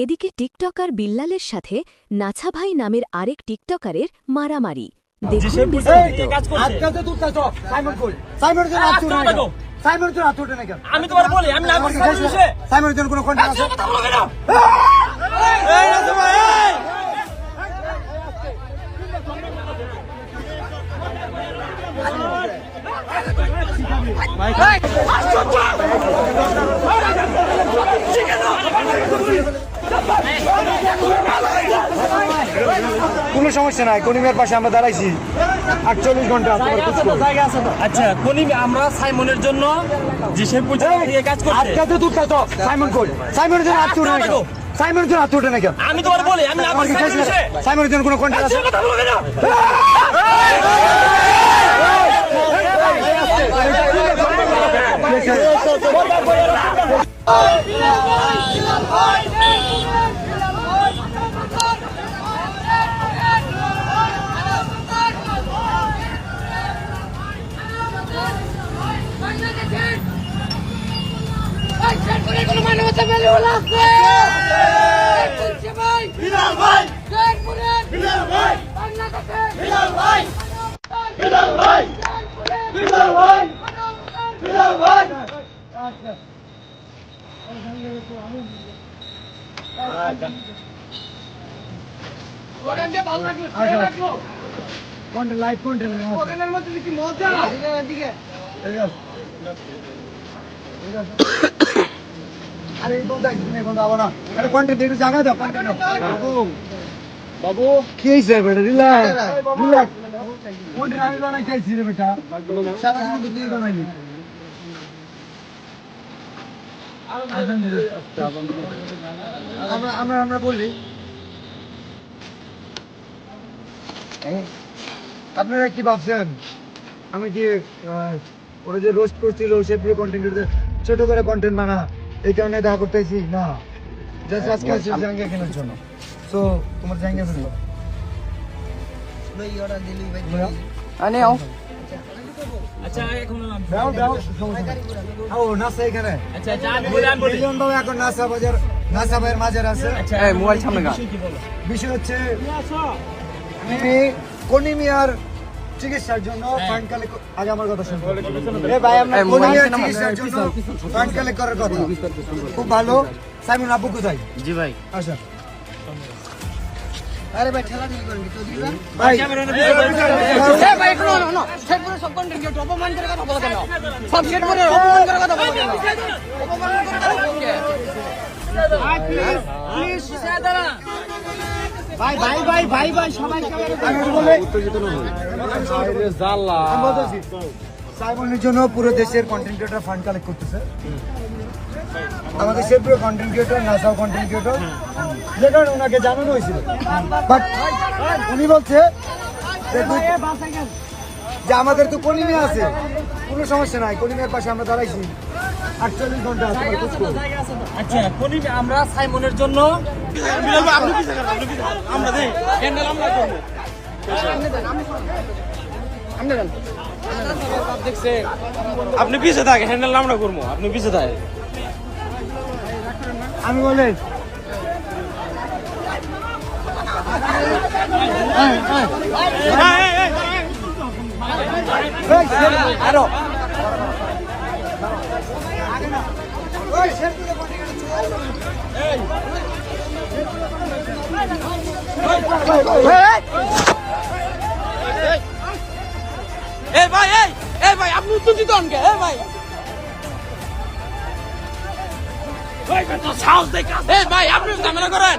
এদিকে টিকটকার বিল্লালের সাথে নাছাভাই নামের আরেক টিকটকারের মারামারি। দেখুন? আমি তোমার বলি আমি না সাইমনের কোনো কন্ট্যাক্ট আছে? কোনো সমস্যা নাই কনিমের পাশে আমরা দাঁড়াইছি। আটচল্লিশ ঘণ্টা। আচ্ছা কোনি আমরা সাইমনের জন্য যে সে পূজা কাজ করছে। আজকালতে তুই তো সাইমন কই? সাইমনের জন্য না কেন? সাইমনের জন্য হাত উঠে না কেন? আমি তোমার বলি আমি সাইমনের জন্য কোনো কন্ট্যাক্ট আছে? কথা বলবে না কোনো মানবতা মেলে হলো আছে ভাই বিলাল ভাই জয়পুরের বিলাল ভাই বাংলাদেশের বিলাল ভাই বিলাল ভাই বিলাল ভাই বিলাল ভাই ভালো লাগল ভালো লাগল কন্ট্যাক্ট লাইভ কন্ট্যাক্ট ওখানের মধ্যে কি মজা দিকে আরে এই বন্ধু একদম বাবু। বাবু। কি হইছে বেটা রিল্যাক্স রিল্যাক্স কন্ট্যাক্ট আমি বানাই চাইছি রে বেটা? সারা দিন তুই বানাইলি আমরা আমরা আমরা বলি। আপনারা কি ভাবছেন? আমি কি ওরা যে রোস্ট করছিল সে পুরো কন্টেন্ট ছোট করে কন্টেন্ট বানা এই কারণে দেখা করতেছি না। জাস্ট আজকে আসছি জাঙ্গিয়া কেনার জন্য। সো তোমার জাঙ্গিয়া ফেলব আচ্ছা। এখন দাও দাও ও নাসা এখানে। আচ্ছা আচ্ছা আমি বলি মিলিয়ন বাবু এখন নাসা বাজার নাসা ভাইয়ের মাঝের আছে। আচ্ছা মোবাইল সামনে গা। বিষয় হচ্ছে আমি কনিমিয়ার চিকিৎসার জন্য ফান্ড কালেক্ট আগে আমার কথা শুনুন এ ভাই আমরা চিকিৎসার জন্য ফান্ড কালেক্ট করার কথা খুব ভালো সাইমন আব্বু কোথায় জি ভাই আচ্ছা আরে ভাই ঠেলা ঠেলি করেন তো দিবা ভাই এ ভাই একটু না না সেট করে সব কন্টেন্ট কেউ অপমান করে কথা বলা কেন সব সেট করে অপমান করে কথা বলা কেন অপমান করে কথা বলা কেন প্লিজ প্লিজ দাঁড়া ভাই ভাই ভাই ভাই ভাই সবাই আমি একটু বলি আমি বলতেছি সাইমনের জন্য পুরো দেশের কন্টেন্ট ক্রিয়েটর ফান্ড কালেক্ট করতেছে আমাদের সে পুরো কন্টেন্ট ক্রিয়েটর নাসাও কন্টেন্ট ক্রিয়েটর যে কারণে ওনাকে জানানো হয়েছিল বাট উনি বলছে যে আমাদের তো কলিমে আছে। কোনো সমস্যা নাই কলিমের পাশে আমরা দাঁড়াইছি। আটচল্লিশ ঘণ্টা আচ্ছা আমরা সাইমনের জন্য আপনি আমরা দেই আমরা করব। আপনি পিছে থাকে হ্যান্ডেল আমরা করব। আপনি পিছে থাকে আমি বলেন এই ভাই এই এই ভাই আপনি উত্তর দিতে অনকে এই ভাই। এই ভাই আপনি ঝামেলা করেন।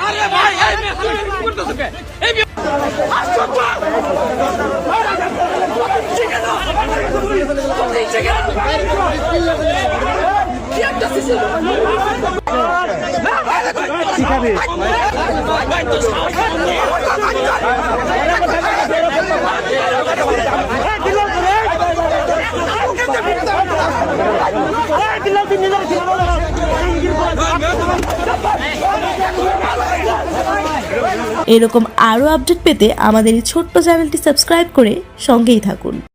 আরে ভাই এই মেয়ে তুমি করতেছো কে? এই মেয়ে- এরকম আরও আপডেট পেতে আমাদের এই ছোট্ট চ্যানেলটি সাবস্ক্রাইব করে সঙ্গেই থাকুন।